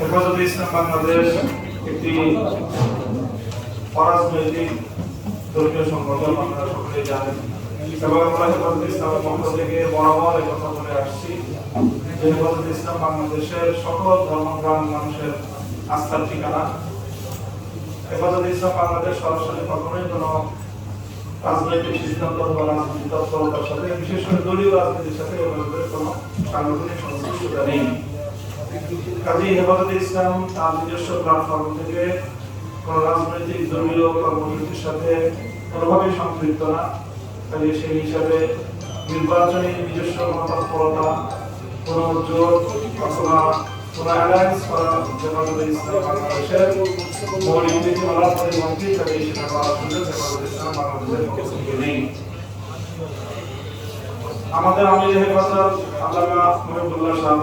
হেফাজতে ইসলাম বাংলাদেশ একটি অরাজনৈতিক ধর্মীয় সংগঠন, আপনারা সকলেই জানেন। এবং আমরা হেফাজতে ইসলামের পক্ষ থেকে বরাবর এই কথা বলে আসছি যে হেফাজতে ইসলাম বাংলাদেশের সকল ধর্মপ্রাণ মানুষের আস্থার ঠিকানা। হেফাজতে ইসলাম বাংলাদেশ সরাসরি কখনোই কোনো রাজনৈতিক সিদ্ধান্ত বা রাজনৈতিক তৎপরতার সাথে, বিশেষ করে দলীয় রাজনীতির সাথে কোনো সাংগঠনিক সংশ্লিষ্টতা নেই। কাজী হেফাজতে ইসলাম তার নিজস্ব প্ল্যাটফর্ম থেকে কোন রাজনৈতিক দলীয় কর্মসূচির সাথে কোনোভাবে সম্পৃক্ত না। কাজে সেই হিসাবে নির্বাচনী নিজস্ব মতৎপরতা কোনো জোর অথবা কোনো অ্যালায়েন্স করা হেফাজতে ইসলাম বাংলাদেশের মৌলিক নীতিমালা পরিপন্থী কাজে সেটা করার সুযোগ হেফাজতে ইসলাম বাংলাদেশের পক্ষ নেই। আমাদের আমির হেফাজত আল্লামা মহিবুল্লাহ সাহেব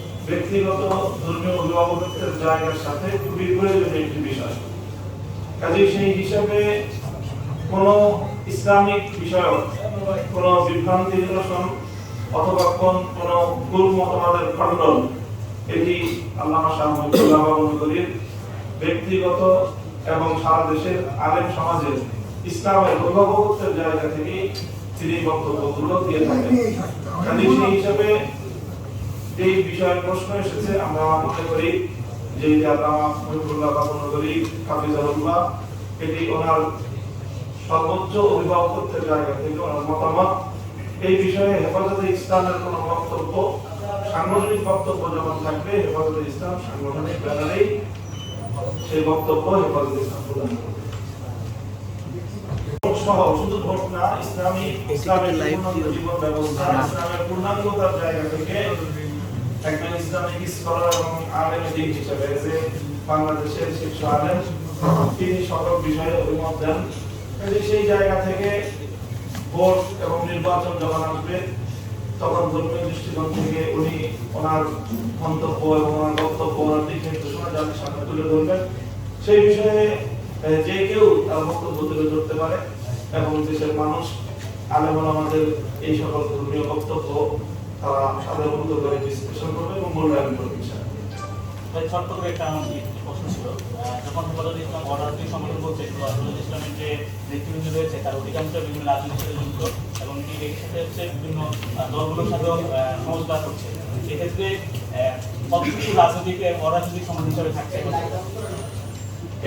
ব্যক্তিগত ধর্মীয় অভিভাবকত্বের জায়গার সাথে খুবই প্রয়োজনীয় একটি বিষয়। কাজেই সেই হিসাবে কোন ইসলামিক বিষয়ক, কোন বিভ্রান্তি নিরসন অথবা কোন কোন মতবাদের খণ্ডন, এটি আল্লাহ ব্যক্তিগত এবং সারা দেশের আলেম সমাজের ইসলামের অভিভাবকত্বের জায়গা থেকে তিনি বক্তব্যগুলো দিয়ে থাকেন। কাজে সেই হিসাবে এই বিষয়ে প্রশ্ন এসেছে। আমরা মনে করি যে হাফিজাহুল্লাহ এটি ওনার সর্বোচ্চ অভিভাবকত্বের জায়গা থেকে ওনার মতামত। এই বিষয়ে হেফাজতে ইসলামের কোন বক্তব্য সাংগঠনিক বক্তব্য যখন থাকবে হেফাজতে ইসলাম সাংগঠনিক ব্যানারেই সেই বক্তব্য হেফাজতে ইসলাম প্রদান করবে। শুধু ভোট না ইসলামী ইসলামের জীবন ব্যবস্থা ইসলামের পূর্ণাঙ্গতার জায়গা থেকে একজন ইসলামিক স্কলার এবং আলেম দিক হিসেবে যে বাংলাদেশের শীর্ষ আলেম, তিনি সকল বিষয়ে অভিমত দেন। সেই জায়গা থেকে ভোট এবং নির্বাচন যখন আসবে, তখন ধর্মীয় দৃষ্টিকোণ থেকে উনি ওনার মন্তব্য এবং ওনার বক্তব্য, ওনার দিক নির্দেশনা জাতির সামনে তুলে ধরবেন। সেই বিষয়ে যে কেউ তার বক্তব্য তুলে ধরতে পারে এবং দেশের মানুষ, আলেম আমাদের এই সকল ধর্মীয় বক্তব্য তারা সাধারণ মতো করে বিশ্লেষণ করবে এবং মূল্যায়ন করবে ভাই ছোট্ট করে একটা আমার প্রশ্ন ছিল। যখন হেফাজত ইসলাম অর্ডারটি সংগঠন বলছে হেফাজত ইসলামের যে নেতৃবৃন্দ রয়েছে তার অধিকাংশ বিভিন্ন রাজনীতির সাথে যুক্ত এবং এর সাথে হচ্ছে বিভিন্ন দলগুলোর সাথেও সমঝোতা করছে। সেক্ষেত্রে কতটুকু রাজনৈতিক এবং অরাজনৈতিক সমাজ হিসাবে থাকছে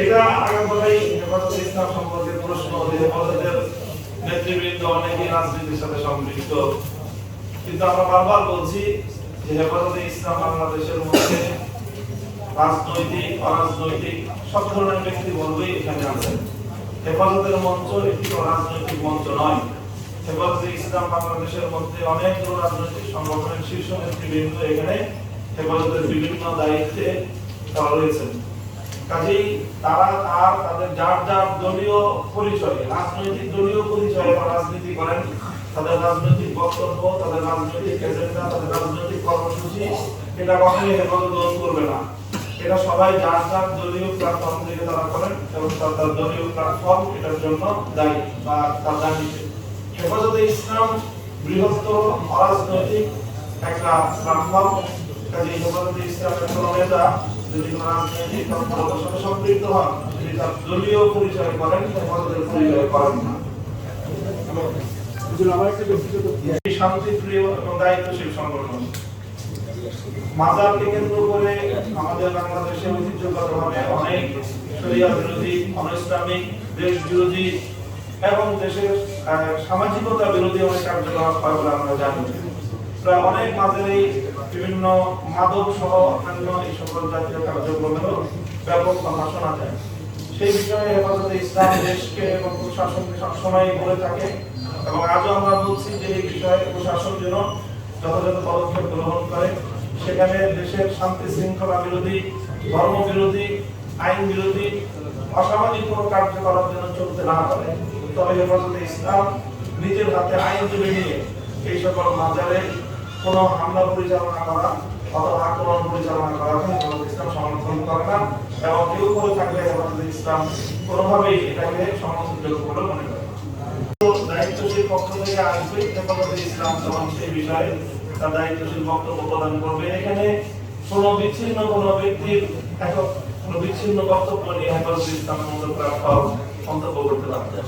এটা আগামী হেফাজতে ইসলাম সম্পর্কে প্রশ্ন হেফাজতের নেতৃবৃন্দ অনেকেই রাজনীতির সাথে সম্পৃক্ত। কিন্তু আমরা বারবার বলছি যে হেফাজতে ইসলাম বাংলাদেশের মধ্যে রাজনৈতিক, অরাজনৈতিক সব ধরনের ব্যক্তি বলবেই এখানে আছেন হেফাজতের মঞ্চ একটি কোনো রাজনৈতিক মঞ্চ নয়। হেফাজতে ইসলাম বাংলাদেশের মধ্যে অনেকগুলো রাজনৈতিক সংগঠনের শীর্ষ নেতৃবৃন্দ এখানে হেফাজতের বিভিন্ন দায়িত্বে তারা রয়েছেন। কাজেই তারা আর তাদের যার যার দলীয় পরিচয়, রাজনৈতিক দলীয় পরিচয়ে রাজনীতি করেন তাদের রাজনৈতিক বক্তব্য, তাদের রাজনৈতিক এজেন্ডা তাদের রাজনৈতিক কর্মসূচি, এটা কখনোই হেফাজত গ্রহণ করবে না। এটা সবাই যার যার দলীয় প্ল্যাটফর্ম থেকে তারা করেন এবং তার তার দলীয় প্ল্যাটফর্ম এটার জন্য দায়ী বা তার দাবিতে হেফাজতে ইসলাম বৃহত্তর অরাজনৈতিক একটা প্ল্যাটফর্ম কাজে হেফাজতে ইসলামের কোনো নেতা যদি কোনো রাজনৈতিক তৎপরতার সাথে সম্পৃক্ত হন তিনি তার দলীয় পরিচয় করেন, হেফাজতের পরিচয় করেন না। অনেক শরিয়া বিভিন্ন মাদক সহ অন্যান্য এই সকল জাতীয় কার্যক্রমেরও ব্যাপক কথা শোনা যায়। সেই বিষয়ে হেফাজতে ইসলাম দেশকে এবং প্রশাসনকে সবসময় বলে থাকে এবং আজও আমরা বলছি যে এই বিষয়ে প্রশাসন যেন যথাযথ পদক্ষেপ গ্রহণ করে। সেখানে দেশের শান্তি শৃঙ্খলা বিরোধী, ধর্ম বিরোধী, আইন বিরোধী, অসামাজিক কোনো কার্যকলাপ যেন চলতে না পারে, তবে হেফাজতে ইসলাম, নিজের হাতে আইন তুলে নিয়ে এই সকল মাজারে কোনো হামলা পরিচালনা করা অথবা আক্রমণ পরিচালনা করা হেফাজতে ইসলাম সমর্থন করে না, এবং কেউ করে থাকলে হেফাজতে ইসলাম কোনোভাবেই এটাকে সমর্থনযোগ্য বলে মনে করে পক্ষ থেকে বক্তব্য প্রদান করবে। এখানে কোনো বিচ্ছিন্ন কোনো ব্যক্তির একক বিচ্ছিন্ন বক্তব্য নিয়ে মন্তব্য মন্তব্য করতে পারবে।